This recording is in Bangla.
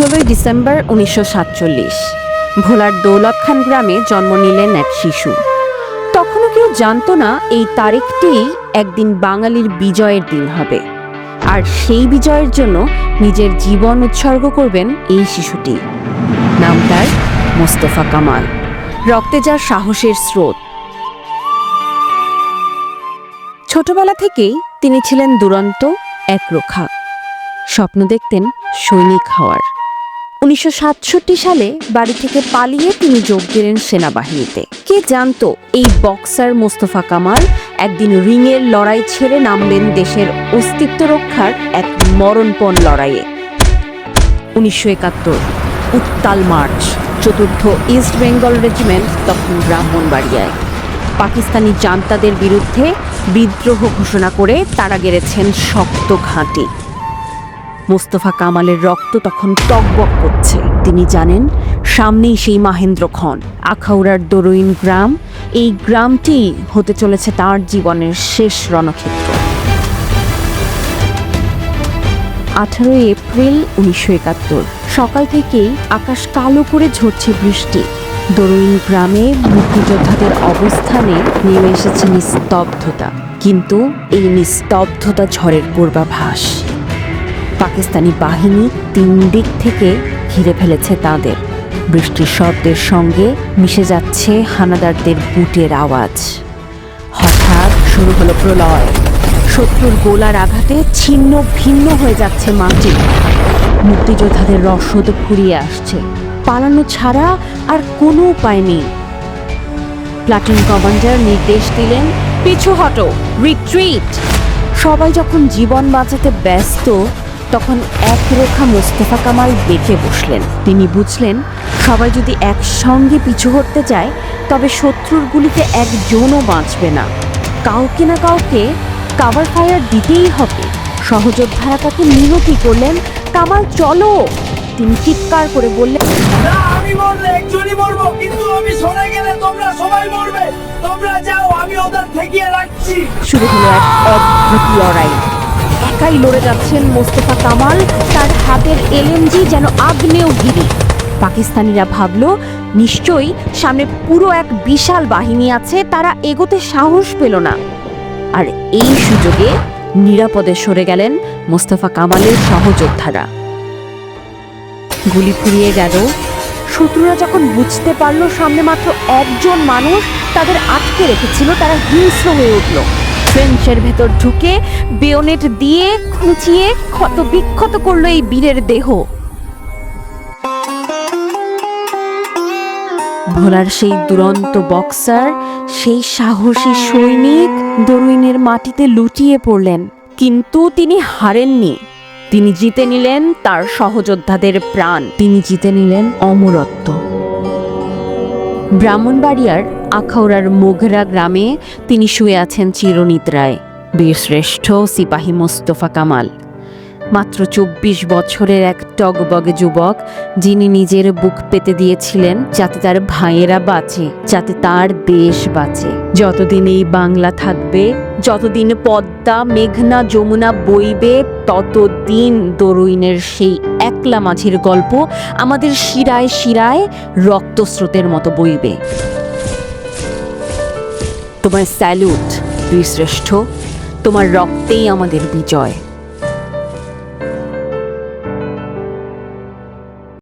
ষোলোই ডিসেম্বর উনিশশো সাতচল্লিশ। ভোলার দৌলতখান গ্রামে জন্ম নিলেন এক শিশু। তখনও কেউ জানতো না এই তারিখটি একদিন বাঙালির বিজয়ের দিন হবে। আর সেই বিজয়ের জন্য নিজের জীবন উৎসর্গ করবেন এই শিশুটি। নাম তার মোস্তফা কামাল। রক্তে যার সাহসের স্রোত। ছোটবেলা থেকেই তিনি ছিলেন দুরন্ত, একরোখা। স্বপ্ন দেখতেন সৈনিক হওয়ার। উনিশশো সাতষট্টি সালে বাড়ি থেকে পালিয়ে তিনি যোগ দিলেন সেনাবাহিনীতে। কে জানতো এই বক্সার মোস্তফা কামাল একদিন রিংয়ের লড়াই ছেড়ে নামবেন দেশের অস্তিত্ব রক্ষার এক মরণপণ লড়াইয়ে। উনিশশো একাত্তর, উত্তাল মার্চ, চতুর্থ ইস্ট বেঙ্গল রেজিমেন্ট তখন ব্রাহ্মণবাড়িয়ায়। পাকিস্তানি জান্তাদের বিরুদ্ধে বিদ্রোহ ঘোষণা করে তারা গেড়েছেন শক্ত ঘাঁটি। মোস্তফা কামালের রক্ত তখন টকবক করছে। তিনি জানেন, সামনেই সেই মাহেন্দ্র খন আখাউড়ার দরুইন গ্রাম, এই গ্রামটি হতে চলেছে তার জীবনের শেষ রণক্ষেত্র। আঠারোই এপ্রিল উনিশশো একাত্তর, সকাল থেকেই আকাশ কালো করে ঝরছে বৃষ্টি। দরুইন গ্রামে মুক্তিযোদ্ধাদের অবস্থানে নেমে এসেছে নিস্তব্ধতা। কিন্তু এই নিস্তব্ধতা ঝড়ের পূর্বাভাস। পাকিস্তানি বাহিনী তিন দিক থেকে ঘিরে ফেলেছে তাদের। বৃষ্টির শব্দের সঙ্গে মিশে যাচ্ছে হানাদারদের বুটের আওয়াজ। হঠাৎ শুরু হলো প্রলয়। শত্রুর গোলার আঘাতে ছিন্ন ভিন্ন হয়ে যাচ্ছে মাটি। মুক্তিযোদ্ধাদের রসদ ফুরিয়ে আসছে। পালানো ছাড়া আর কোনো উপায় নেই। প্লাটুন কমান্ডার নির্দেশ দিলেন, পিছু হটো রিট্রিট সবাই যখন জীবন বাঁচাতে ব্যস্ত তখন এক রেখা মোস্তফা কামাল বেঁকে বসলেন। তিনি বুঝলেন সবাই যদি একসঙ্গে পিছু হটতে যায় তবে শত্রুর গুলিতে একজনও বাঁচবে না। কাউকে না কাউকে কাভার ফায়ার দিতেই হবে। সহযোদ্ধারা তাকে মিনতি করলেন কামাল চলো! তিনি চিৎকার করে বললেন আমি মরলে একজনই মরবো কিন্তু আমি সরে গেলে তোমরা সবাই মরবে। তোমরা যাও আমি ওদের ঠেকিয়ে রাখছি। শুরু হলো এক অদ্ভুত লড়াই। একাই লড়ে যাচ্ছেন মোস্তফা কামাল। তার হাতের এলএমজি যেন আগ্নেয় আগ্নেয়গিরি পাকিস্তানিরা ভাবল, নিশ্চয়ই সামনে পুরো এক বিশাল বাহিনী আছে, তারা এগোতে সাহস পেল না। আর এই সুযোগে নিরাপদে সরে গেলেন মোস্তফা কামালের সহযোদ্ধারা। গুলি ফুরিয়ে গেল। শত্রুরা যখন বুঝতে পারল সামনে মাত্র একজন মানুষ তাদের আটকে রেখেছিল, তারা হিংস্র হয়ে উঠল। ফ্রেঞ্চের ভেতর ঢুকে বেয়নেট দিয়ে খুঁচিয়ে ক্ষত বিক্ষত করল এই বীরের দেহ। ভোলার সেই দুরন্ত বক্সার, সেই সাহসী সৈনিক দরুইনের মাটিতে লুটিয়ে পড়লেন, কিন্তু তিনি হারেননি। তিনি জিতে নিলেন তার সহযোদ্ধাদের প্রাণ। তিনি জিতে নিলেন অমরত্ব। ব্রাহ্মণবাড়িয়ার আখাউড়ার মোঘরা গ্রামে তিনি শুয়ে আছেন চিরনিদ্রায়। বীরশ্রেষ্ঠ সিপাহী মোস্তফা কামাল। মাত্র চব্বিশ বছরের এক টগবগে যুবক, যিনি নিজের বুক পেতে দিয়েছিলেন যাতে তার ভাইয়েরা বাঁচে, যাতে তার দেশ বাঁচে। যতদিন এই বাংলা থাকবে, যতদিন পদ্মা, মেঘনা, যমুনা বইবে, ততদিন দরুইনের সেই একলা মাঝির গল্প আমাদের শিরায় শিরায় রক্তস্রোতের মতো বইবে। তোমার স্যালুট বীরশ্রেষ্ঠ তোমার রক্তেই আমাদের বিজয়।